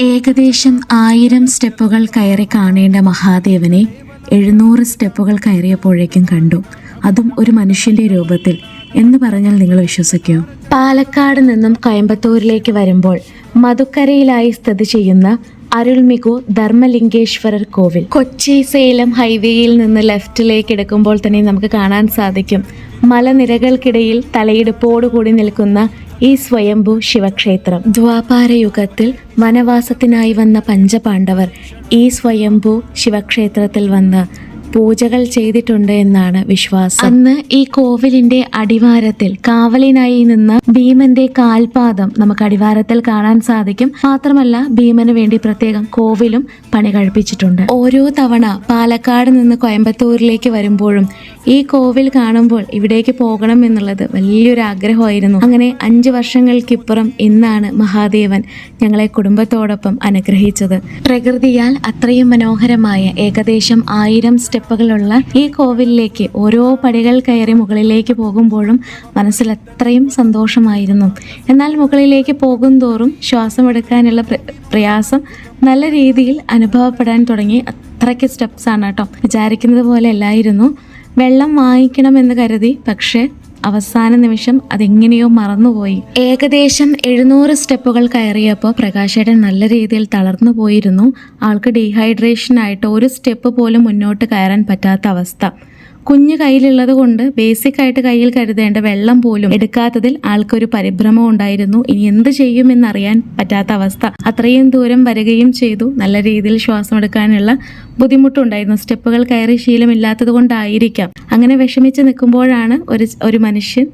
ഏകദേശം ആയിരം സ്റ്റെപ്പുകൾ കയറി കാണേണ്ട മഹാദേവനെ എഴുന്നൂറ് സ്റ്റെപ്പുകൾ കയറിയപ്പോഴേക്കും കണ്ടു. അതും ഒരു മനുഷ്യന്റെ രൂപത്തിൽ. എന്ന് പറഞ്ഞാൽ നിങ്ങൾ വിശ്വസിക്കുമോ പാലക്കാട് നിന്നും കോയമ്പത്തൂരിലേക്ക് വരുമ്പോൾ മധുക്കരയിലായി സ്ഥിതി ചെയ്യുന്ന അരുൾമികു ധർമ്മലിംഗേശ്വരർ കോവിൽ. കൊച്ചി സേലം ഹൈവേയിൽ നിന്ന് ലെഫ്റ്റിലേക്ക് എടുക്കുമ്പോൾ തന്നെ നമുക്ക് കാണാൻ സാധിക്കും. മലനിരകൾക്കിടയിൽ തലയെടുപ്പോടുകൂടി നിൽക്കുന്ന ഈ സ്വയംഭു ശിവക്ഷേത്രം. ദ്വാപാര യുഗത്തിൽ വനവാസത്തിനായി വന്ന പഞ്ചപാണ്ഡവർ ഈ സ്വയംഭു ശിവക്ഷേത്രത്തിൽ വന്ന് പൂജകൾ ചെയ്തിട്ടുണ്ട് എന്നാണ് വിശ്വാസം. അന്ന് ഈ കോവിലിന്റെ അടിവാരത്തിൽ കാവലിനായി നിന്ന് ഭീമന്റെ കാൽപാദം നമുക്ക് അടിവാരത്തിൽ കാണാൻ സാധിക്കും. മാത്രമല്ല ഭീമന് വേണ്ടി പ്രത്യേകം കോവിലും പണി കഴിപ്പിച്ചിട്ടുണ്ട്. ഓരോ തവണ പാലക്കാട് നിന്ന് കോയമ്പത്തൂരിലേക്ക് വരുമ്പോഴും ഈ കോവിൽ കാണുമ്പോൾ ഇവിടേക്ക് പോകണം എന്നുള്ളത് വലിയൊരു ആഗ്രഹമായിരുന്നു. അങ്ങനെ അഞ്ച് വർഷങ്ങൾക്കിപ്പുറം ഇന്നാണ് മഹാദേവൻ ഞങ്ങളെ കുടുംബത്തോടൊപ്പം അനുഗ്രഹിച്ചത്. പ്രകൃതിയാൽ അത്രയും മനോഹരമായ ഏകദേശം ആയിരം സ്റ്റെപ്പുകളുള്ള ഈ കോവിലിലേക്ക് ഓരോ പടികൾ കയറി മുകളിലേക്ക് പോകുമ്പോഴും മനസ്സിൽ അത്രയും സന്തോഷമായിരുന്നു. എന്നാൽ മുകളിലേക്ക് പോകും തോറും ശ്വാസമെടുക്കാനുള്ള പ്രയാസം നല്ല രീതിയിൽ അനുഭവപ്പെടാൻ തുടങ്ങി. അത്രയ്ക്ക് സ്റ്റെപ്സ് ആണ് കേട്ടോ. വിചാരിക്കുന്നത് പോലെ അല്ലായിരുന്നു. വെള്ളം വാങ്ങിക്കണമെന്ന് കരുതി. പക്ഷേ അവസാന നിമിഷം അതെങ്ങനെയോ മറന്നുപോയി. ഏകദേശം എഴുന്നൂറ് സ്റ്റെപ്പുകൾ കയറിയപ്പോൾ പ്രകാശേട്ടൻ നല്ല രീതിയിൽ തളർന്നു പോയിരുന്നു. ആൾക്ക് ഡീഹൈഡ്രേഷൻ ആയിട്ട് ഒരു സ്റ്റെപ്പ് പോലും മുന്നോട്ട് കയറാൻ പറ്റാത്ത അവസ്ഥ. കുഞ്ഞ് കയ്യിലുള്ളത് കൊണ്ട് ബേസിക് ആയിട്ട് കയ്യിൽ കരുതേണ്ട വെള്ളം പോലും എടുക്കാത്തതിൽ ആൾക്കൊരു പരിഭ്രമം ഉണ്ടായിരുന്നു. ഇനി എന്ത് ചെയ്യും എന്നറിയാൻ പറ്റാത്ത അവസ്ഥ. അത്രയും ദൂരം വരികയും ചെയ്തു. നല്ല രീതിയിൽ ശ്വാസം എടുക്കാനുള്ള ബുദ്ധിമുട്ടുണ്ടായിരുന്നു. സ്റ്റെപ്പുകൾ കയറി ശീലമില്ലാത്തത് കൊണ്ടായിരിക്കാം. അങ്ങനെ വിഷമിച്ച് നിൽക്കുമ്പോഴാണ് ഒരു ഒരു മനുഷ്യൻ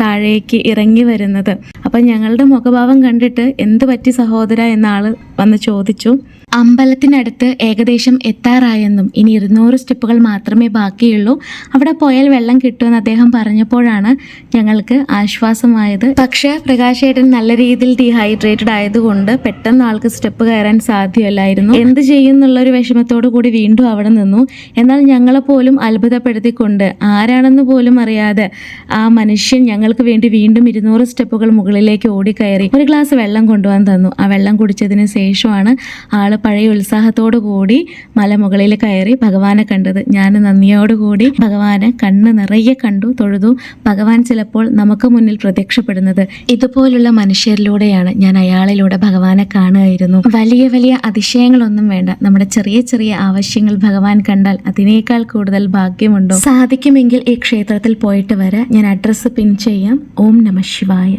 താഴേക്ക് ഇറങ്ങി വരുന്നത്. അപ്പം ഞങ്ങളുടെ മുഖഭാവം കണ്ടിട്ട് എന്ത് പറ്റി സഹോദര എന്ന ആൾ വന്ന് ചോദിച്ചു. അമ്പലത്തിനടുത്ത് ഏകദേശം എത്താറായെന്നും ഇനി ഇരുന്നൂറ് സ്റ്റെപ്പുകൾ മാത്രമേ ബാക്കിയുള്ളൂ. അവിടെ പോയാൽ വെള്ളം കിട്ടുമെന്ന് അദ്ദേഹം പറഞ്ഞപ്പോഴാണ് ഞങ്ങൾക്ക് ആശ്വാസമായത്. പക്ഷേ പ്രകാശേട്ടൻ നല്ല രീതിയിൽ ഡീഹൈഡ്രേറ്റഡ് ആയതുകൊണ്ട് പെട്ടെന്ന് ആൾക്ക് സ്റ്റെപ്പ് കയറാൻ സാധ്യമല്ലായിരുന്നു. എന്ത് ചെയ്യും എന്നുള്ള ഒരു വിഷമത്തോടു കൂടി വീണ്ടും അവിടെ നിന്നു. എന്നാൽ ഞങ്ങളെ പോലും അത്ഭുതപ്പെടുത്തിക്കൊണ്ട് ആരാണെന്ന് പോലും അറിയാതെ ആ മനുഷ്യൻ ഞങ്ങൾക്ക് വേണ്ടി വീണ്ടും ഇരുന്നൂറ് സ്റ്റെപ്പുകൾ മുകളിലേക്ക് ഓടിക്കയറി ഒരു ഗ്ലാസ് വെള്ളം കൊണ്ടുവന്ന് തന്നു. ആ വെള്ളം കുടിച്ചതിന് ശേഷമാണ് ആൾ പഴയ ഉത്സാഹത്തോടു കൂടി മലമുകളിൽ കയറി ഭഗവാനെ കണ്ടത്. ഞാൻ നന്ദിയോടുകൂടി ഭഗവാനെ കണ്ണ് നിറയെ കണ്ടു തൊഴുതു. ഭഗവാൻ ചിലപ്പോൾ നമുക്ക് മുന്നിൽ പ്രത്യക്ഷപ്പെടുന്നത് ഇതുപോലുള്ള മനുഷ്യരിലൂടെയാണ് ഞാൻ അയാളിലൂടെ ഭഗവാനെ കാണുകയായിരുന്നു. വലിയ വലിയ അതിശയങ്ങളൊന്നും വേണ്ട. നമ്മുടെ ചെറിയ ചെറിയ ആവശ്യങ്ങൾ ഭഗവാൻ കണ്ടാൽ അതിനേക്കാൾ കൂടുതൽ ഭാഗ്യമുണ്ടോ? സാധിക്കുമെങ്കിൽ ഈ ക്ഷേത്രത്തിൽ പോയിട്ട് വരാം. ഞാൻ അഡ്രസ്സ് പിൻ ചെയ്യാം. ഓം നമ ശിവായ.